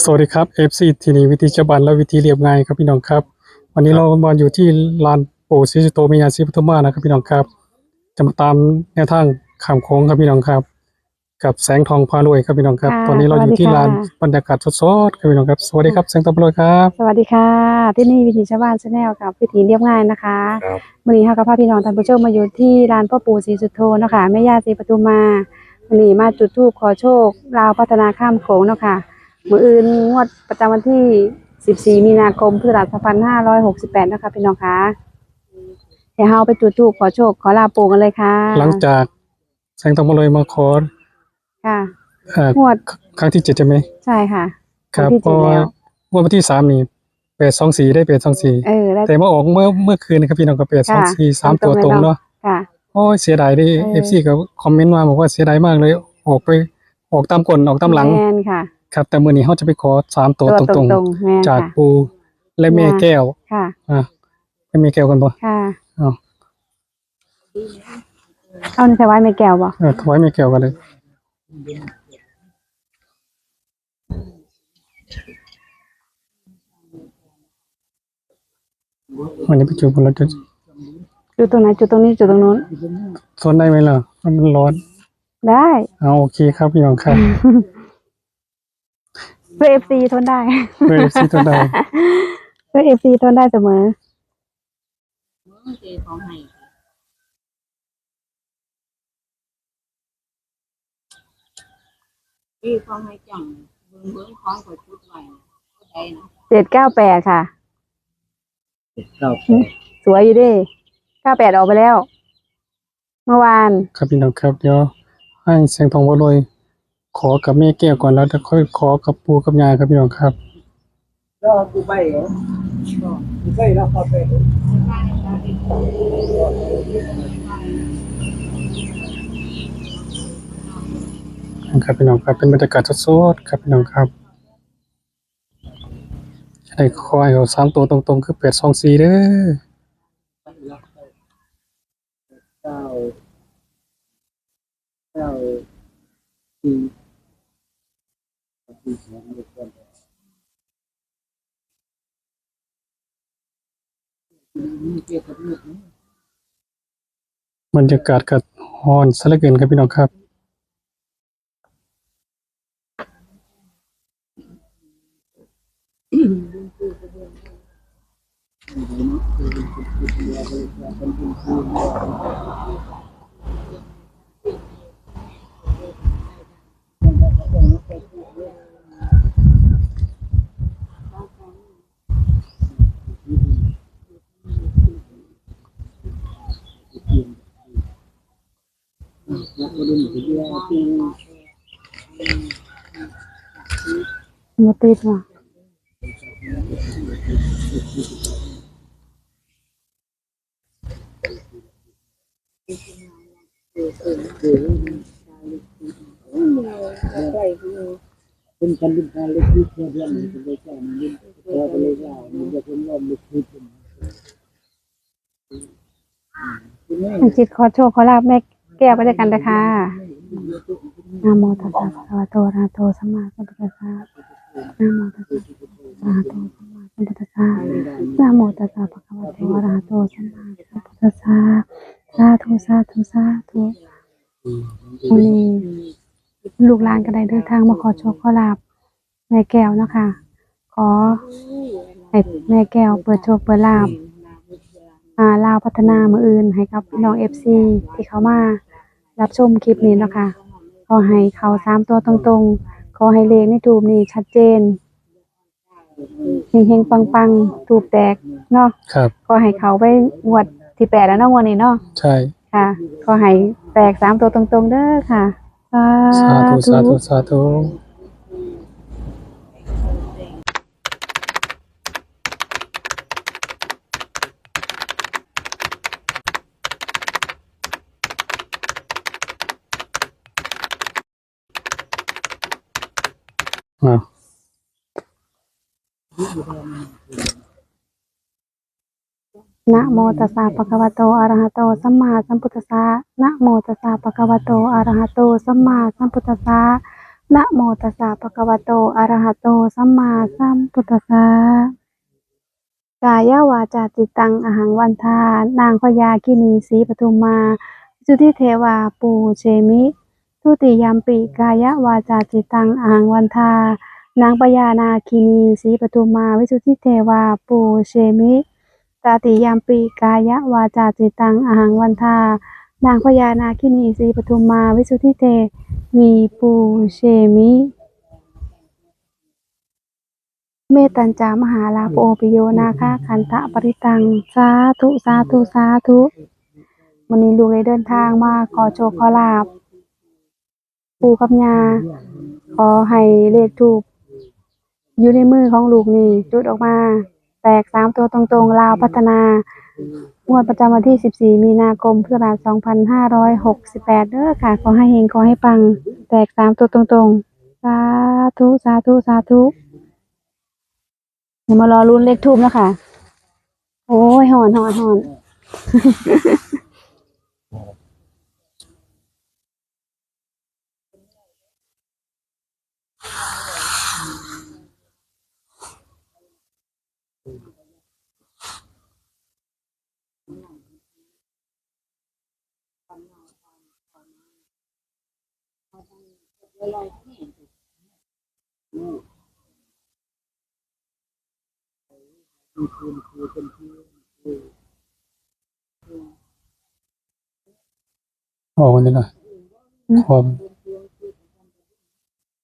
สวัสดีครับ FC ทีนีวิธีฉบันและวิธีเรียบง่ายครับพี่น้องครับ วันนี้เรามาอยู่ที่ลานปู่ศรีสุโตมียาศรีปทุมมานะครับพี่น้องครับ จะมาตามแนวทางขามโค้งครับพี่น้องครับ กับแสงทองพารวยครับพี่น้องครับค่ะตอนนี้เราอยู่ที่สวัสดีค่ะลานบรรยากาศสดๆครับพี่น้องครับ สวัสดีครับแสงทองพารวยครับ สวัสดีค่ะ ที่นี่วิถีชาวบ้านชาแนลกับวิถีเรียบง่ายนะคะครับวันนี้ค่ะกับพาพี่น้องท่านผู้ชมมาอยู่ที่ร้านพ่อปู่ศรีสุโธเนาะคะแม่ย่าศรีปทุมมาวันนี้มาจุดธูปขอโชคลาวพัฒนาข้ามโขงเนาะค่ะ มืออื่นงวดประจำวันที่ 14 มีนาคมพุทธศักราช2568เนาะคะพี่น้องคะเดี๋ยวเราไปจุดธูปขอโชค ขอลาปู่กันเลยค่ะ หลังจากแสงทองพารวยมาขอค่ะเอ่องวดครั้งที่เจ็ดใช่ไหมใช่ค่ะครับงวดที่เพราะเจ็ดว่าแล้วงวดวันที่สามนี่แปดสองสี่ได้แปดสองสี่เออแล้ว แต่มาออกเมื่อเมื่อคืนนะครับพี่น้องก็แปดสองสี่สามตรงตัวๆเลยตรงเนาะ เนาะ ค่ะ โอ้ยเสียดายดิเอเออ ฟซีก็คอมเมนต์มาบอกว่าเสียดายมากเลย ออกไปออกตามกลออกตามหลัง แมนค่ะ ครับแต่มื่อนี้เขาจะไปขอสามตัวตัวตรงตรงๆแมนๆจากค่ะ ปูและแม่แก้วค่ะ อะให้แม่แก้วกันบ่ค่ะเอาเอาในใส่ไว้ไม่แก้วบ่เออถวายแม่แก้วกันเลยวันนี้ไปจูบกันแล้วจะจุดตรงไหนจุดตรงนี้จุดตรงนู้น ทนได้ไหมล่ะมันร้อนได้ เอาโอเคครับพี่น้องครับเพื่อเอฟซีทนได้ เพื่อเอฟซีทนได้ เพื่อเอฟซีทนได้เสมอเจของให้พี่ของให้จังเบิ่งเบิ่งของก็ชุดไว้ก็ได้นะเจ็ดเก้าแปดค่ะเก้าแปดสวยอยู่ดิเก้าแปดออกไปแล้ว เมื่อวาน ครับพี่น้องครับเดี๋ยวให้แสงทองวโรย ขอกับแม่แก้วก่อนแล้วจะค่อยขอกับปู่กับยายครับพี่น้องครับแล้วกูไปเหรอกูไปแล้วเข้าไปครับพี่น้องครับเป็นบรรยากาศสดๆครับพี่น้องครับจะได้คอยเอาสามตัวตรงๆ คือแปดสองสี่เด้อเก้าเก้าสี่ บรรยากาศกับฮอนซะเลือเกินครับพี่น้องครับแล้วก็ดูหนูที่ว่าที่ มาติดว่ะเป็นการดินการเล็กที่เพื่อนเพื่อนเป็นเลยเจ้ามันดินเราไปเลยว่ามันจะเป็นลมลึกที่เป็นคุณแม่อังจิตขอโชคขอลาบแม่แก้วไปด้วยกันนะคะนะโมตัสสะภะคะวะโตอะระหะโตสัมมาสัมพุทธัสสะนะโมตัสสะภะคะวะโตสัมมาสัมพุทธัสสะนะโมตัสสะภะคะวะโตอะระหะโตสัมมาสัมพุทธัสสะสาธุสาธุสาธุวันนี้ลูกหลานก็ได้เดินทางมาขอโชคขอลาบแม่แก้วนะคะ ขอให้แม่แก้วเปิดโชคเปิดลาบอ่าลาวพัฒนามืออื่นให้กับพี่น้องเอฟซีที่เขามา รับชมคลิปนี้เนาะคะขอให้เขาสามตัวตรงๆ ขอให้เลขในทูบนี้ชัดเจนเฮงๆปังๆทูบแตกเนาะครับ ขอให้เขาไปงวดที่แปดแล้วเนาะงวดนี้เนาะใช่ค่ะ ขอให้แตกสามตัวตรงๆเด้อค่ะสาธุสาธุสาธุ อ่านะโมตัสสะภะคะวะโตอะระหะโตสัมมาสัมพุทธัสสะนะโมตัสสะภะคะวะโตอะระหะโตสัมมาสัมพุทธัสสะนะโมตัสสะภะคะวะโตอะระหะโตสัมมาสัมพุทธัสสะกายวาจาจิตตังอหังวันทานางพญาคินีสีปทุมมาจุติเทวาปูเชมิ ทุติยามปิกายวาจาจิตังอังวันทานางพญานาคินีสีปทุมมาวิสุทธิเทวาปูเชมิตาติยามปิกายวาจาจิตังอหังวันทานางพญานาคินีสีปทุมมาวิสุทธิเทวีปูเชมิ เมตัญจามหาลาโปปิโยนาคาคันทะปริตัง สาธุ สาธุ สาธุ วันนี้ลูกได้เดินทางมาขอโชคขอลาบ ปู่กับยาขอให้เลขถูกอยู่ในมือของลูกนี่จุดออกมา แตกสามตัวตรงๆลาวพัฒนางวดประจำวันที่ 14 มีนาคมพุทธศักราช2568เด้อค่ะ ขอให้เฮงขอให้ปัง แตกสามตัวตรงๆ สาธุ สาธุ สาธุเดี๋ยวมารอรุ้นเลขทูบนะคะ โอ้ยหอนหอนหอน ออกวันนี้นะความ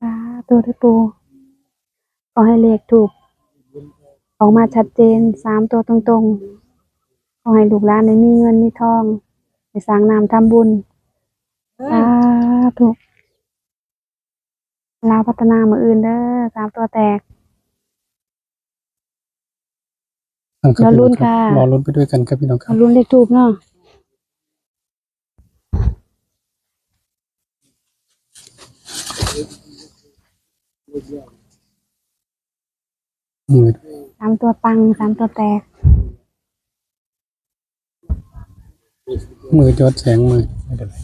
สาธุด้วยปู ขอให้เลขถูก ออกมาชัดเจนสามตัวตรงๆขอให้ลูกหลานได้มีเงินมีทองไปสร้างนามทำบุญสาธุลาวพัฒนามืออื่นเด้อสามตัวแตกตั้งครับรอลุ้นค่ะ รอลุ้นไปด้วยกันครับพี่น้องครัมาบรุ้นเลขทูบเนาะ มือสามตัวปังสามตัวแตก มือยอดแสงมือไม่เป็นไร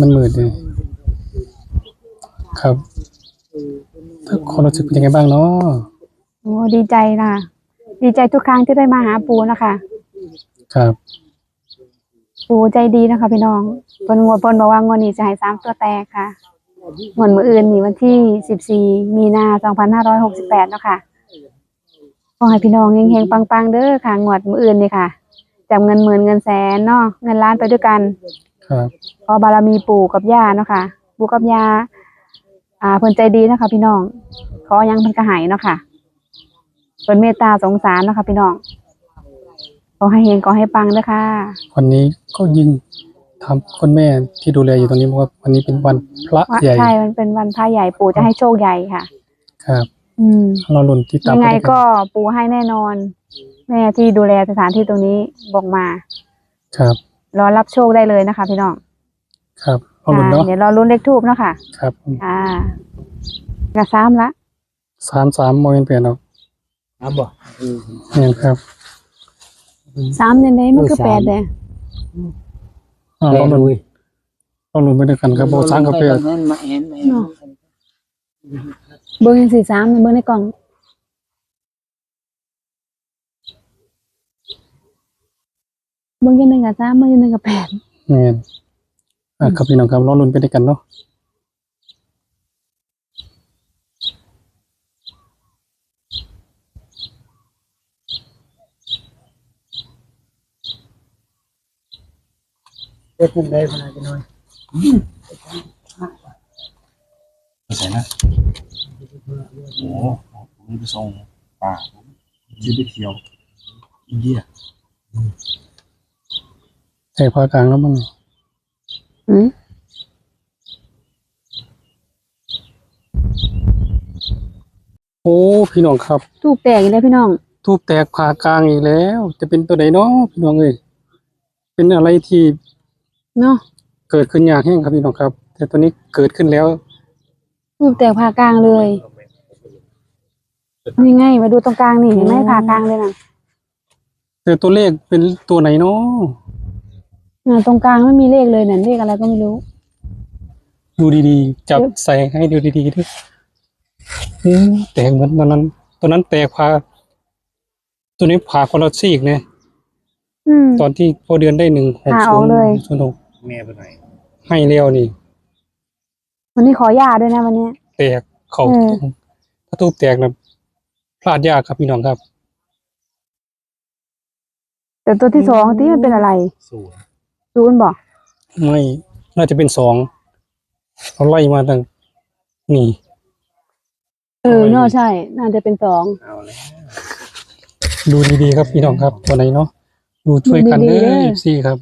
มันมืดเลยครับถ้าคนรู้สึกเป็นยังไงบ้างเนาะโอ้ดีใจนะดีใจทุกครั้งที่ได้มาหาปูนะคะ ครับ ปูใจดีนะคะพี่น้องเพิ่นงวดเพิ่นบอกว่างวดนี้จะให้สามตัวแตกค่ะง วดมื้ออื่นนี่วันที่สิบสี่มีนาสองพันห้าร้อยหกสิบแปดเนาะค่ะขอให้พี่น้องเฮงๆปังๆ เด้อค่ะ งวดมื้ออื่นนี่ค่ะจำเงินหมื่นเงินแสนเนาะเงินล้านไปด้วยกัน ครับขอบารมีปู่กับย่าเนาะค่ะปู่กับย่าอ่าเพิ่นใจดีเนาะคะพี่น้อง ขอหยังเพิ่นก็ให้เนาะค่ะเพิ่นเมตตาสงสารเนาะค่ะพี่น้องขอให้เฮงขอให้ปังเด้อค่ะ วันนี้ก็ยิ่ง ทำคุณแม่ที่ดูแลอยู่ตรงนี้บอกว่าวันนี้เป็นวันพระว่าใหญ่ใช่ มันเป็นวันพระใหญ่ปู่จะให้โชคใหญ่ค่ะ ครับ อืมเราลุ้นที่ตามยังไงไปด้วยนก็ปู่ให้แน่นอน แม่ที่ดูแลสถานที่ตรงนี้บอกมา ครับ รอรับโชคได้เลยนะคะพี่น้องครับเราลุ้นค่ะเนาะเดี๋ยวรอลุ้นเลขทูบเนาะค่ะ ครับผมค่ะกระซ้ำละ สามสามโมเมนเปลี่ยนเนาะน้ำบ่เออเนี่ยครับซ้ำยังไงมันคือเออแปดซ้ำเลย อ่าแปลเราลุ้นลุยเราลุ้นไปด้วยกันครับโบสร้างกาแฟนั้นมาเห็นไหมเบิ้งสี่สามเบิ้งในกล่องเบิ้งยังหนึ่งกับซ้ำเบิ้งยังหนึ่งกับแปดเนี่ยอะครับพี่น้องครับเราลุ้นไปด้วยกันเนาะ เด็กนั่นได้ขนาดน้อยใส่นะโอ้โหผมไปส่งป่าผมจะไปเที่ยว อินเดียใส่ผ้ากลางแล้วมั้งอืมโอ้พี่น้องครับทูบแตกอีกแล้วพี่น้อง ทูบแตกผ่ากลางอีกแล้ว จะเป็นตัวไหนเนาะพี่น้องเอ้ยเป็นอะไรที่ เนาะเกิดขึ้นยากแห้งครับพี่น้องครับ แต่ตัวนี้เกิดขึ้นแล้วทูบแตกผ่ากลางเลยนี่ไงมาดูตรงกลางนี่เห็นไหมผ่ากลางเลยนะแต่ตัวเลขเป็นตัวไหนเนาะอ่าตรงกลางไม่มีเลขเลยเนี่ยเลขอะไรก็ไม่รู้ ดูดีๆ จับใส่ให้ดูดีๆด้วยอืมแตกเหมือนตอนนั้นตอนนั้นแตกพาตัวนี้ผ่าคนละซีกเนี่ยอืมตอนที่พอเดือนได้หนึ่งหกผ่าอศูอกนย์เลยศูนย์หก แม่ไปไหนให้เร็วนี่วันนี้ขอยาด้วยนะวันนี้แตกเข่าเออ ถ้าตู้แตกนะพลาดยากครับพี่น้องครับ แต่ตัวที่สองที่มันเป็นอะไรศูนย์ศูนย์บอกไม่น่าจะเป็นสองเขาไล่มาตั้งนี่ เออเนาะใช่ น่าจะเป็นสอง เอาแล้วดูดีๆครับพี่น้องครับตัวไหนเนาะดูช่วยกันดูเด้ดีๆเด้ออซี่ครับ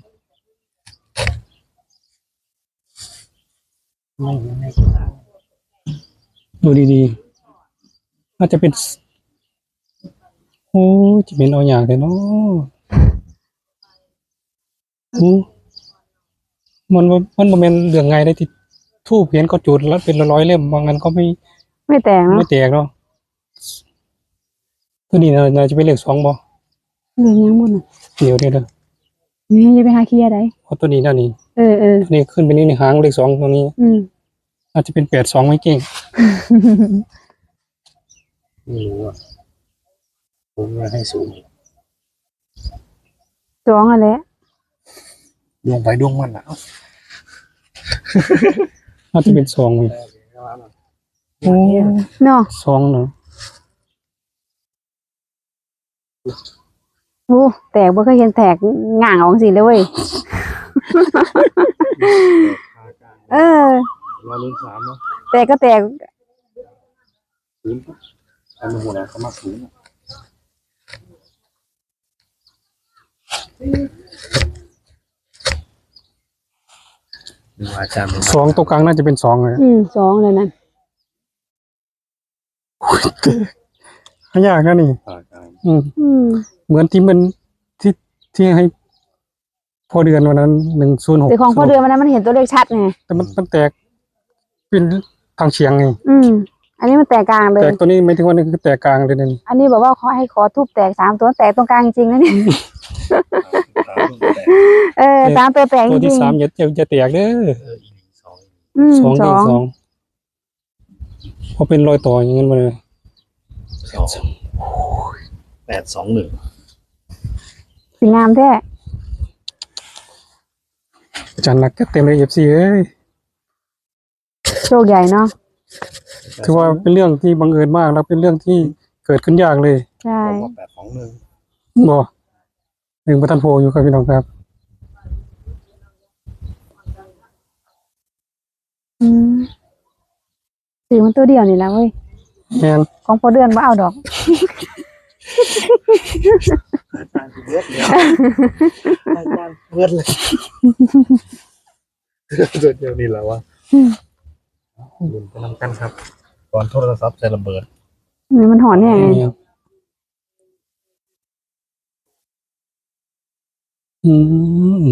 ไม่ไม่ดูดีๆน่าจะเป็นสโอ้จะเป็นเอาอย่างเลยเนาะอืมมันบ่มันโมเมนเรื่องไงได้ที่ทูบเห็นก็จุดแล้วเป็นร้อยๆเล่มบางอันก็ไม่ ไม่แต่งเนาะไม่แตกเนาะตัวนี้น่าน่าจะเป็นเลขสองบ่เหลืองยังหมดน่ะเดี๋ยวเดี๋ยวเดี๋ยวนี่จะไปหาเคลียร์ได้เพราะตัวนี้น่านี่ เออเออตัวนี้ขึ้นไปนี่ในหางเลขสองตรงนี้ อืมอาจจะเป็นแปดสองไม่เก่งไม่รู้อะผมว่าให้ศูนย์สองอะไรดวงไปดวงมันอะน่าจะเป็นสองเลยโอ้เนาะสองเนาะโอ้แตกบ่เคยเห็นแตกง่างออกสิเลยเว้ย เออรอลุ้นสามเนาะแตกก็แตกศูนย์อันนี้หัวนะเขามาศูนย์อะดูอาจารย์เป็นสองตัวกลางน่าจะเป็นสองเลยอืมสองเลยนั่นยากนะนี่อาจารย์อืมอืมเหมือนที่มันที่ที่ให้ พอเดือนวันนั้นหนึ่งศูนย์หกแต่ของพอเดือนวันนั้นมันเห็นตัวเลขชัดไงแต่มันมันแตกเป็นทางเฉียงไงอืม อันนี้มันแตกกลางเลแตยกตัวนี้ไม่ถึงว่านี่คือแตกกลางเลยนี่อันนี้บอกว่าขอให้ขอทูบแตกสามตัวแตกตรงกลางจริงๆนะเนี่ยสามแต่เออสามตัวแตกจตัวริที่งสามอย่าอย่าอย่าแตกเด้อเอออีกสองๆอืมสองสเลอขงสองพอเป็นรอยต่ออย่างนั้นมาเลยสองแปดสองหนึ่งสีงามแท้ อาจารย์หนักเต็มเลยเอฟซีเอ้ยโชคใหญ่เนาะถือว่าเป็นเรื่องที่บังเอิญมากแล้วเป็นเรื่องที่เกิดขึ้นยากเลยใช่บอกว่าแปดสองหนึ่งบอหนึ่งประทันโพอยู่ครับพี่น้องครับอืมสีมันตัวเดียวนี่แหละเว้ยแมนของพอเดือนว่าเอาดอก อาจารย์เลือดเลยอาจารย์เลือดเลยตัวเดียวนี่แหละวะลุ้นไปนำกันครับ ก่อนโทรศัพท์จะระเบิดนี่มันหอนเนี่ยไงแม่นอืม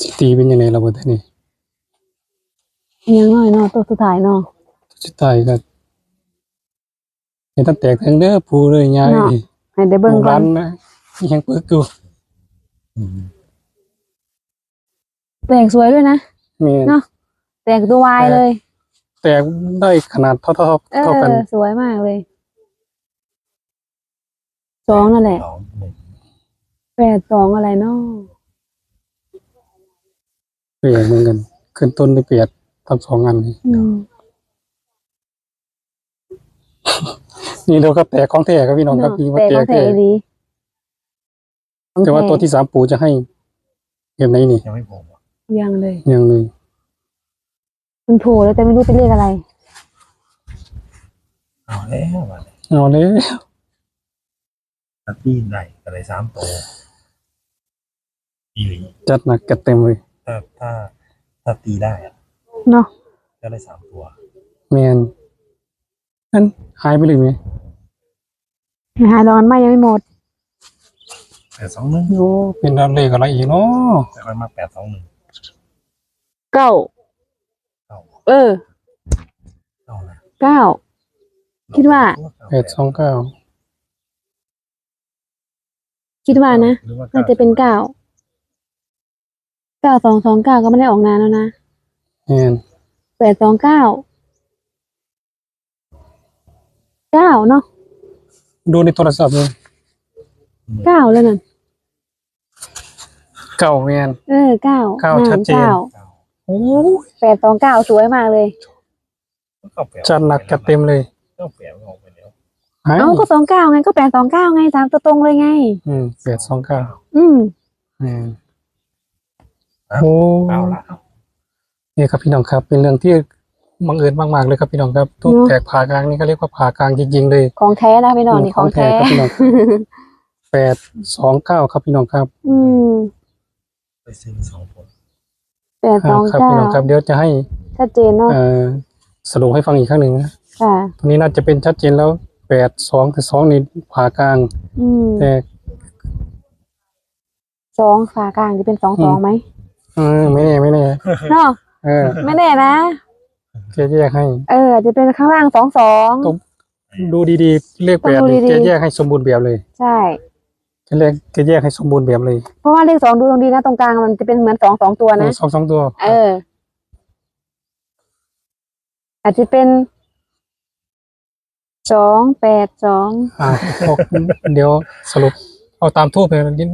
สิตีเป็นยังไงระเบิดนี่ยังน้อยเนาะตัวสุดท้ายเนาะสุดท้ายก็ เห็นตั้งแตกทั้งเด้อผูเลยยายเนาะ ให้ได้เบิ่งผูก่อร้านนนะยังเปิดอยู่แตกสวยด้วยนะ แม่น เนาะ แตกตัววายเลย แตกได้ขนาดเท่าเท่าเอเท่ากันอสวยมากเลยสองนั่นแหละสองหนึ่งแปดสองอะไรเนาะเปลี่ยนเหมือนกัน ขึ้นต้นได้เปลี่ยนทั้งสองอันนี่อืม นี่เราก็แตกของแท้ครับพี่น้องครับเนาะพี่ว่าแตกแตขอกงแตแท้กดีแต่ว่าตัวที่สามปู่จะให้แบบไหนนี่ยังไม่พอวะยังเลยยังเลยมันโผล่แล้วแต่ไม่รู้เป็นเลขอะไรเอาแล้ววะเอาเลยตัดที่ไหนอะไรสามตัวอีหลีจัดหนักจัดเต็มเลยถ้าถ้าถ้าตีได้อะเนาะจะได้สามตัวแมน นั่นหายไปเลยไหมหายร้อนไหมยังไม่หมดแปดสองหนึ่งโอ้เป็นเลขอะไรอีกเนาะแต่ค่อยมาแปดสองหนึ่งเก้าเก้าเออเก้านะเก้า คิดว่า แปดสองเก้าคิดว่านะหรือว่าน่าจะเป็นเก้าเก้าสองสองเก้าก็ไม่ได้ออกนานแล้วนะม่นแปดสองเก้า เก้าเนาะดูในโทรศัพท์เลยเก้าเลยนั่นเก่าแม่นเออเก้าเก้าชัดเจน ก้าโอ้แปดสองเก้าสวยมากเลยก็แปลจัดหนักจัดเต็มเลยก็แปลออกไปแล้วหายเอ้าก็สองเก้าไงก็แปดสองเก้าไงสามตัวตรงเลยไง อืมแปดสองเก้าอืมอืมโอ้ เอาละนี่ครับพี่น้องครับ เป็นเรื่องที่ บังเอิญมากๆเลยครับพี่น้องครับทุกแตกผ่ากลางนี่ก็เรียกว่าผ่ากลางจริงๆเลยของแท้นะพี่น้องนี่ของแท้ครับพี่น้องแปดสองเก้าครับพี่น้องครับ อืมไปซื้อสองผลแปดสองครับเก้าพี่น้องครับเดี๋ยวจะให้ชัดเจนเนาะเอ่อสรุปให้ฟังอีกครั้งหนึ่งนะค่ะตรงนี้น่าจะเป็นชัดเจนแล้วแปดสองคือสองนี่ผ่ากลางอืมแต่สองฝากลางจะเป็นสองสองไหมเออไม่แน่ไม่แน่เนาะเออไม่แน่นะ จะแยกให้เออ จะเป็นข้างล่างสองสองตรงดูดีๆ เลขแปดต้องดูนี่ดีๆจะแยกให้สมบูรณ์แบบเลยใช่จะเลขจะแยกให้สมบูรณ์แบบเลยเพราะว่าเลขสองดูตรงดีนะตรงกลางมันจะเป็นเหมือนสองสองตัวนะ สองสองตัวเออ อาจจะเป็นสองแปดสองอ่าพวกเดี๋ยวสรุป เอาตามทูบเลยนิด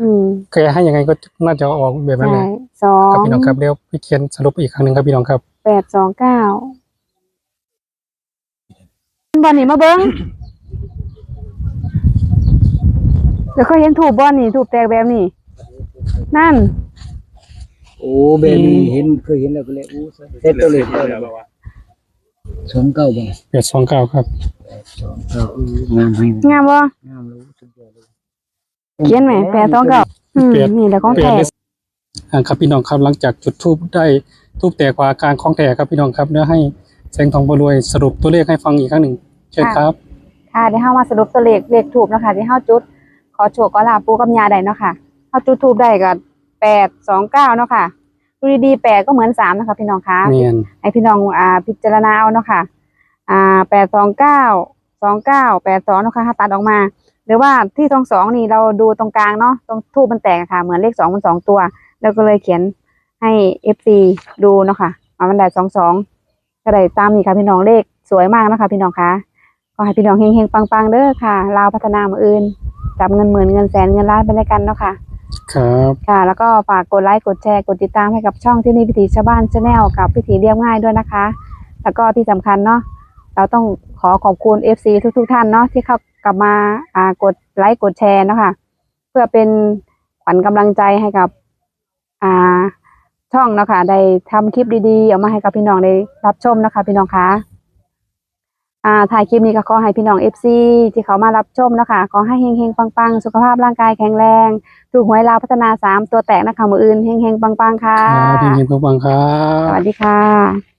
อืมแกให้ยังไงก็น่าจะออกแบบนั้นแหใช่ละสองครับพี่น้องครับเดี๋ยวพี่เขียนสรุปอีกครั้งหนึ่งครับพี่น้องครับ แปดสองเก้าบอลนี่มาเบิ้งเดี๋ยวเขาเห็นถูกบอลนี่ถูกแตกแบบนี้ นั่น โอ้แบบนี้เห็นเคยเห็นแล้วก็เลยโอ้เซ็ตตัวเลขแล้วสองเก้าบ่แปดสองเก้าครับสองเก้าเอองามให้งามบ่งามแล้วสุดยอดเลยเขียนไหมแปดสองเก้าอืมเปลี่ยนนี่แหละของเปลี่ยนแท้ได้อ่าครับพี่น้องครับหลังจากจุดทูบได้ ทูบแตกกว่ากลางของแตกครับพี่น้องครับเดี๋ยวให้แสงทองบรวยสรุปตัวเลขให้ฟังอีกครั้งหนึ่งเชิญครับ ค่ะเดี๋ยวเฮามาสรุปตัวเลขเลขถูกเนาะคะที่เฮาจุด ขอโชคขอลาบปูกับยาได้เนาะค่ะเฮาจุดถูกได้ก็แปดสองเก้าเนาะค่ะดูดีๆแปดก็เหมือนสามนะคะพี่น้องคะเมียน ให้พี่น้องอ่าพิจารณาเอาเนาะค่ะ อ่าแปดสองเก้าสองเก้าแปดสองเนาะค่ะถ้าตัดออกมา หรือว่าที่ตรงสองนี่เราดูตรงกลางเนาะตรงทูบมันแตกอะค่ะ เหมือนเลขสองมันสองตัว แล้วก็เลยเขียน ให้เอฟซีดูเนาะค่ะมามันได้สองสองก็ได้ตามนี่ค่ะพี่น้องเลขสวยมากเนาะคะ พี่น้องคะก็ให้พี่น้องเฮงๆปังๆเด้อค่ะลาวพัฒนามืออื่นจับเงินหมื่นเงินแสนเงินล้านไปด้วยกันเนาะค่ะ ครับ ค่ะ แล้วก็ฝากกดไลค์กดแชร์กดติดตามให้กับช่องที่นี่พิถีชาวบ้านชาแนลกับพิถีเรียบง่ายด้วยนะคะ แล้วก็ที่สำคัญเนาะเราต้องขอขอบคุณ FC ทุกๆ ท่านเนาะที่เข้ากลับมาอ่ากดไลค์กดแชร์เนาะค่ะเพื่อเป็นขวัญกำลังใจให้กับ อ่า ช่องเนาะค่ะได้ทำคลิปดีๆออกมาให้กับพี่น้องได้รับชมนะคะ พี่น้องคะอ่าถ่ายคลิปนี้ก็ขอให้พี่น้อง FC ที่เขามารับชมเนาะคะขอให้เฮงๆปังๆ สุขภาพร่างกายแข็งแรง ถูกหวยลาวพัฒนาสามตัวแตกนะคะมืออื่นเฮงๆปังๆค่ะครับพี่ยินดีปังๆครัสบวัสดีค่ะ